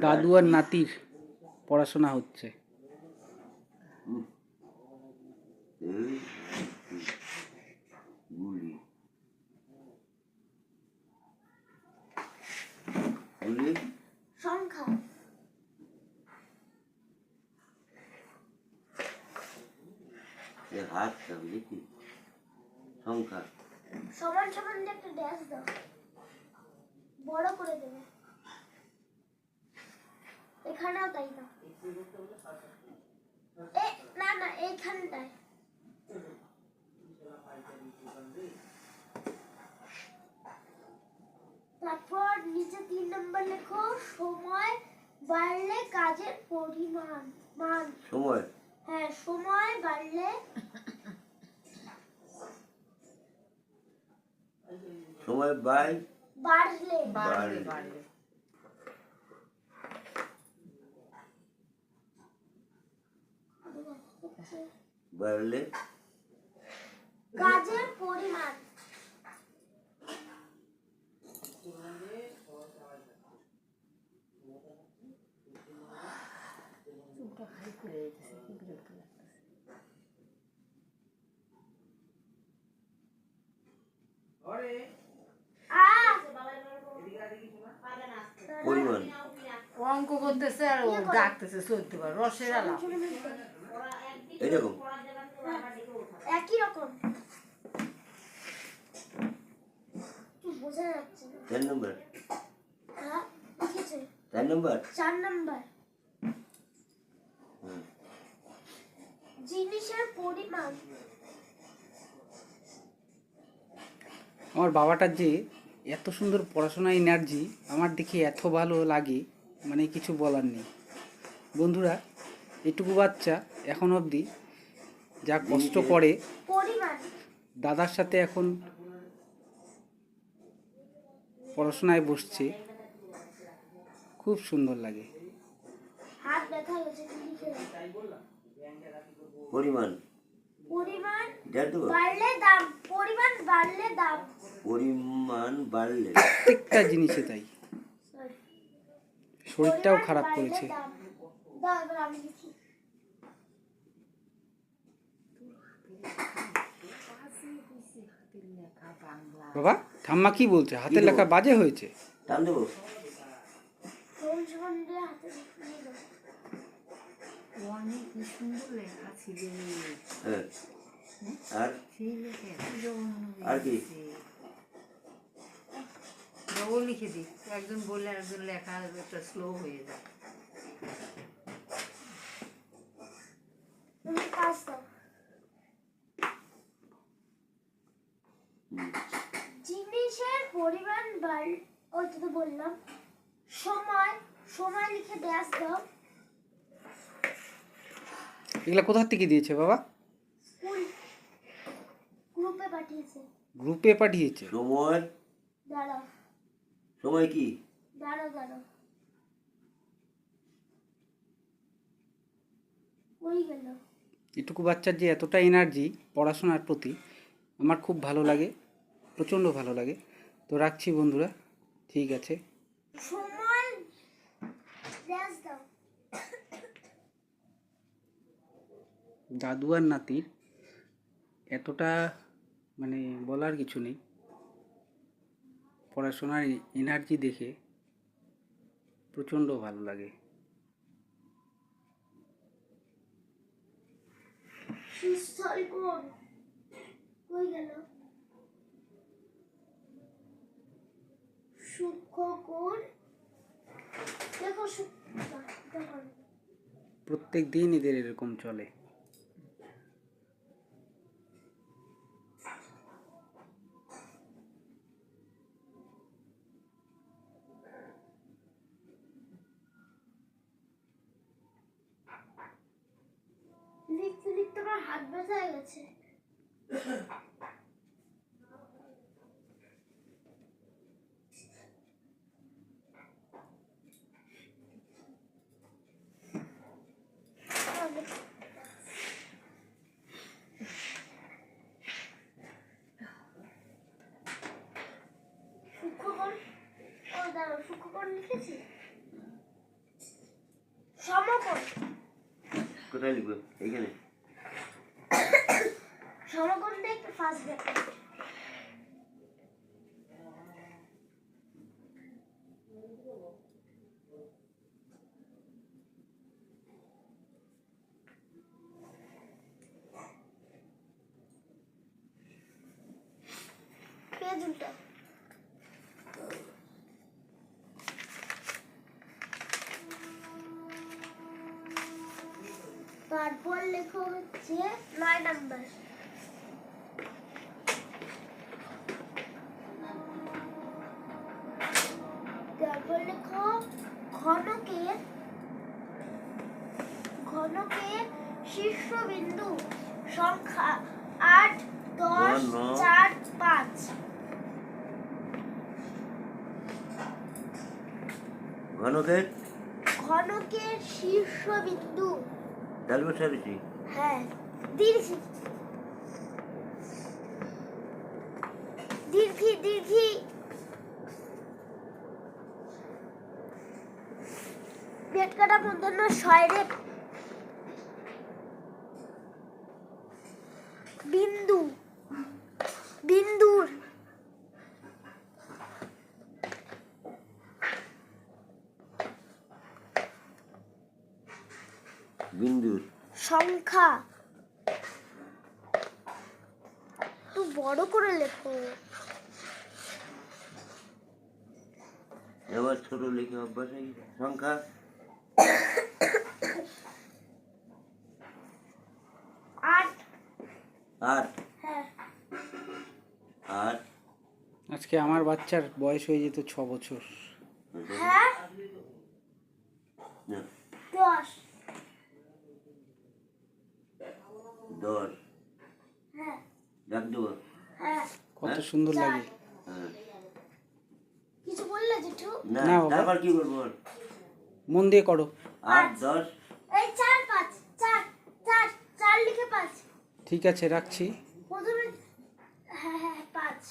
দাদু আর নাতির পড়াশোনা হচ্ছে। সংখ্যা। সমান সমান একটা ড্যাশ দাও। বড় করে দেবে। এখানেও তাই দাও এ না না এইখানটায় তারপর নিচে তিন নম্বর লেখো সময় বাড়লে কাজের পরিমাণ মান। সময়? হ্যাঁ সময় বাড়লে সময় বাই বাড়লে বাড়লে। বাড়লে কাজের পরিমাণ! পরিমাণ। অঙ্ক করতেছে আর ও ডাকতেছে চলতে পারে রসের আলাপ। এরকম একই রকম। বোঝা যাচ্ছে চার নম্বর। হ্যাঁ চার নম্বর? চার নাম্বার। জিনিসের পরিমাণ। আমার বাবাটার যে এত সুন্দর পড়াশোনা এনার্জি আমার দেখে এত ভালো লাগে মানে কিছু বলার নেই। বন্ধুরা এটুকু বাচ্চা এখন অবধি যা কষ্ট করে দাদার সাথে এখন পড়াশোনায় বসছে খুব সুন্দর লাগে। হাত ব্যথা হয়েছে কি লিখে দাও? পরিমাণ। পরিমাণ বাড়লে দাম পরিমাণ বাড়লে দাম। পরিমাণ বাড়লে। প্রত্যেকটা জিনিসে তাই. শরীরটাও খারাপ করেছে দাম। দাও এবার আমি লিখি বাবা ঠাম্মা কি বলছে? হাতের লেখা বাজে হয়েছে। হ্যাঁ। আর? সেই লেখা এত জঘন্য আর কি? লিখে দিই। একজন বললে একজন লেখা একটা স্লো হয়ে যায় তুমি কাজ দাও হুম। জিনিসের বাড় ওইটা তো বললাম সময় সময় লিখে ড্যাশ দাও। এগুলা কোথা থেকে দিয়েছে বাবা? গ্রুপে পাঠিয়েছে। গ্রুপে পাঠিয়েছে? সময়? দাঁড়াও। সময় কি? দাঁড়াও দাঁড়াও। এটুকু বাচ্চার যে এতটা এনার্জি পড়াশোনার প্রতি আমার খুব ভালো লাগে প্রচণ্ড ভালো লাগে। তো রাখছি বন্ধুরা ঠিক আছে। দাদু আর নাতির এতটা মানে বলার কিছু নেই। পড়াশোনার এনার্জি দেখে প্রচণ্ড ভালো লাগে। কই গেল? সূক্ষ্ম কোণ দেখো দেখো। প্রত্যেক দিন এদের এরকম চলে। লিখতে লিখতে আমার হাত ব্যথা হয়ে গেছে। সমকোণ লিখেছি? সমকোণ। কোথায় লিখব? এইখানে। সমকোণটা একটু ফার্স্ট দেখ। লেখা হচ্ছে নয় নাম্বার। তারপর লেখো ঘনকের ঘনকের শীর্ষবিন্দু সংখ্যা আট দশ। চার পাঁচ। ঘনকের ঘনকের শীর্ষবিন্দু। ডাল বসাবেছি হ্যাঁ দীর্ঘি দীর্ঘি দীর্ঘি পেটকাটা মধ্যাহ্ন শয়রে বিন্দু বিন্দুর। বিন্দুর সংখ্যা। একটু বড় করে লেখো। এবার ছোট লিখে অভ্যাস হয়ে গেছে। সংখ্যা। আট। আট। হ্যাঁ। আট। আজকে আমার বাচ্চার বয়স হয়ে যেত ছ বছর। হ্যাঁ হ্যাঁ। হ্যাঁ। কত সুন্দর লাগে। মন দিয়ে করো। পাঁচ। চার চার চার লিখে পাঁচ। ঠিক আছে রাখছি। প্রথমে হ্যাঁ হ্যাঁ, হ্যাঁ পাঁচ।